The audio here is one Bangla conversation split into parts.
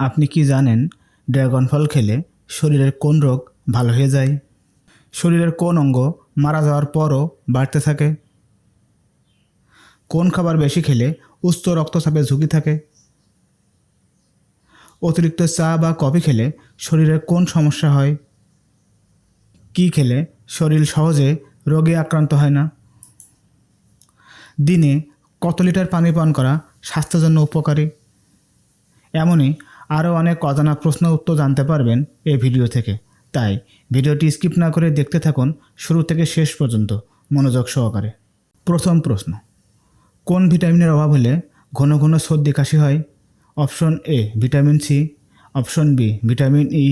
আপনি কি জানেন ড্রাগন ফল খেলে শরীরের কোন রোগ ভালো হয়ে যায়? শরীরের কোন অঙ্গ মারা যাওয়ার পরও বাড়তে থাকে? কোন খাবার বেশি খেলে উচ্চ রক্তচাপের ঝুঁকি থাকে? অতিরিক্ত চা বা কফি খেলে শরীরের কোন সমস্যা হয়? কি খেলে শরীর সহজে রোগে আক্রান্ত হয় না? দিনে কত লিটার পানি পান করা স্বাস্থ্যের জন্য উপকারী? এমনই আরও অনেক অজানা প্রশ্ন উত্তর জানতে পারবেন এই ভিডিও থেকে। তাই ভিডিওটি স্কিপ না করে দেখতে থাকুন, শুরু থেকে শেষ পর্যন্ত মনোযোগ সহকারে। প্রথম প্রশ্ন, কোন ভিটামিনের অভাব হলে ঘন ঘন সর্দি কাশি হয়? Option A, vitamin C. Option B, vitamin E.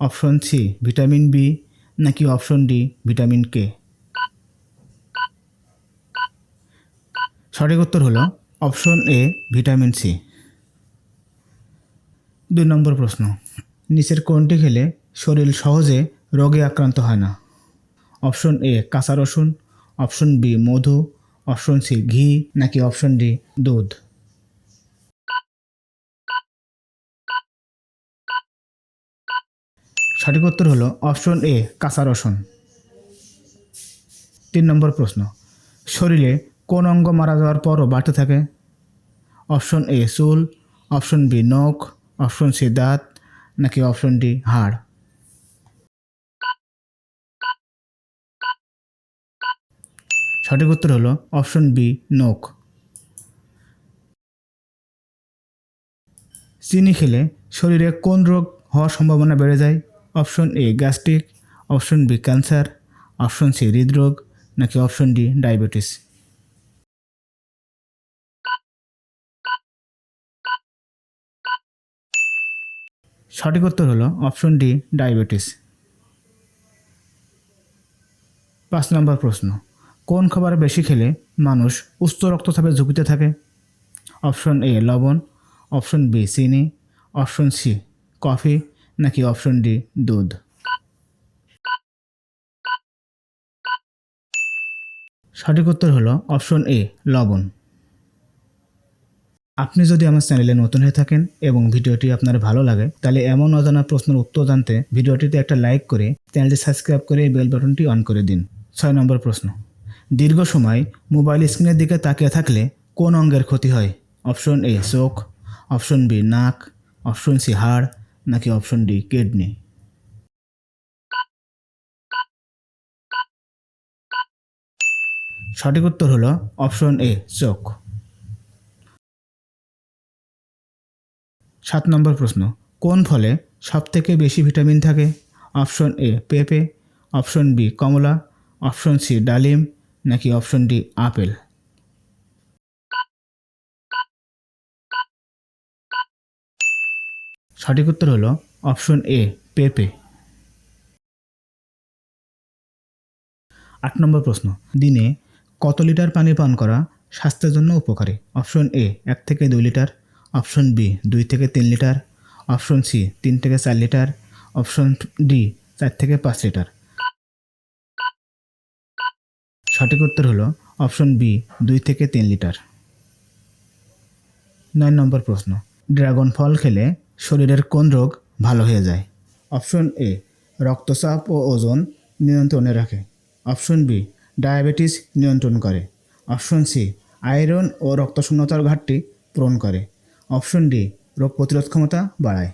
Option C, vitamin B নাকি অপশন ডি, ভিটামিন কে? সঠিক উত্তর হলো অপশন এ, ভিটামিন সি। দুই নম্বর প্রশ্ন। নিচের কোনটি খেলে শরীর সহজে রোগে আক্রান্ত হয় না? অপশন এ, কাঁচা রসুন। অপশন বি, মধু। অপশন সি, ঘি নাকি অপশন ডি, দুধ? সঠিক উত্তর হলো অপশন এ, কাঁচা রসুন। তিন নম্বর প্রশ্ন, শরীরে কোন অঙ্গ মারা যাওয়ার পরও বাড়তে থাকে? অপশন এ, চুল। অপশন বি, নখ। অপশন সি, দাঁত, নাকি অপশন ডি, হাড়? সঠিক উত্তর হলো অপশন বি, নখ। চিনি খেলে শরীরে কোন রোগ হওয়ার সম্ভাবনা বেড়ে যায়? Option A, gastric, option B, cancer, option C, হৃদরোগ, নাকি অপশন ডি, ডায়াবেটিস? সঠিক উত্তর হলো অপশন ডি, ডায়াবেটিস। পাঁচ নম্বর প্রশ্ন, কোন খাবার বেশি খেলে মানুষ উচ্চ রক্তচাপের ঝুঁকিতে থাকে? অপশন এ, লবণ। অপশন বি, চিনি। Option C, coffee. নাকি অপশন ডি, দুধ? সঠিক উত্তর হলো অপশন এ, লবণ। আপনি যদি আমার চ্যানেলে নতুন হয়ে থাকেন এবং ভিডিওটি আপনার ভালো লাগে, তাহলে এমন অজানা প্রশ্নের উত্তর জানতে ভিডিওটিতে একটা লাইক করে চ্যানেলটি সাবস্ক্রাইব করে বেল বাটনটি অন করে দিন। ছয় নম্বর প্রশ্ন। দীর্ঘ সময় মোবাইল স্ক্রিনের দিকে তাকিয়ে থাকলে কোন অঙ্গের ক্ষতি হয়? অপশন এ, চোখ, অপশন বি, নাক, অপশন সি, হাড়, নাকি অপশন ডি, কিডনি? সঠিক উত্তর হলো অপশন এ, চোখ। সাত নম্বর প্রশ্ন, কোন ফলে সবথেকে বেশি ভিটামিন থাকে? অপশন এ, পেঁপে, অপশন বি, কমলা, অপশন সি, ডালিম, নাকি অপশন ডি, আপেল? সঠিক উত্তর হলো অপশন এ, পেঁপে। আট নম্বর প্রশ্ন, দিনে কত লিটার পানি পান করা স্বাস্থ্যের জন্য উপকারী? অপশন এ, এক থেকে দুই লিটার। অপশন বি, দুই থেকে তিন লিটার। অপশন সি, তিন থেকে চার লিটার। অপশন ডি, চার থেকে পাঁচ লিটার। সঠিক উত্তর হলো অপশন বি, দুই থেকে তিন লিটার। নয় নম্বর প্রশ্ন, ড্রাগন ফল খেলে শরীরের কোন রোগ ভালো হয়ে যায়? অপশন এ, রক্তচাপ ও ওজন নিয়ন্ত্রণে রাখে। অপশন বি, ডায়াবেটিস নিয়ন্ত্রণ করে। অপশন সি, আয়রন ও রক্তশূন্যতার ঘাটতি পূরণ করে। অপশন ডি, রোগ প্রতিরোধ ক্ষমতা বাড়ায়।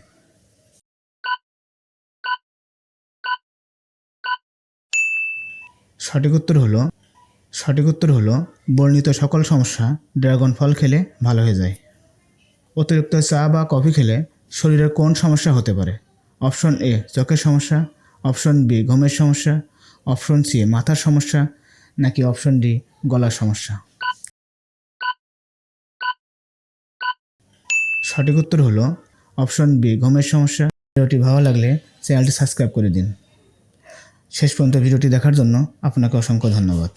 সঠিক উত্তর হলো, সঠিক উত্তর হলো, বর্ণিত সকল সমস্যা ড্রাগন ফল খেলে ভালো হয়ে যায়। অতিরিক্ত চা বা কফি খেলে শরীরের কোন সমস্যা হতে পারে? অপশন এ, চোখের সমস্যা। অপশন বি, ঘুমের সমস্যা। অপশন সি, মাথার সমস্যা। নাকি অপশন ডি, গলার সমস্যা? সঠিক উত্তর হলো অপশন বি, ঘুমের সমস্যা। ভিডিওটি ভালো লাগলে চ্যানেলটি সাবস্ক্রাইব করে দিন। শেষ পর্যন্ত ভিডিওটি দেখার জন্য আপনাকে অসংখ্য ধন্যবাদ।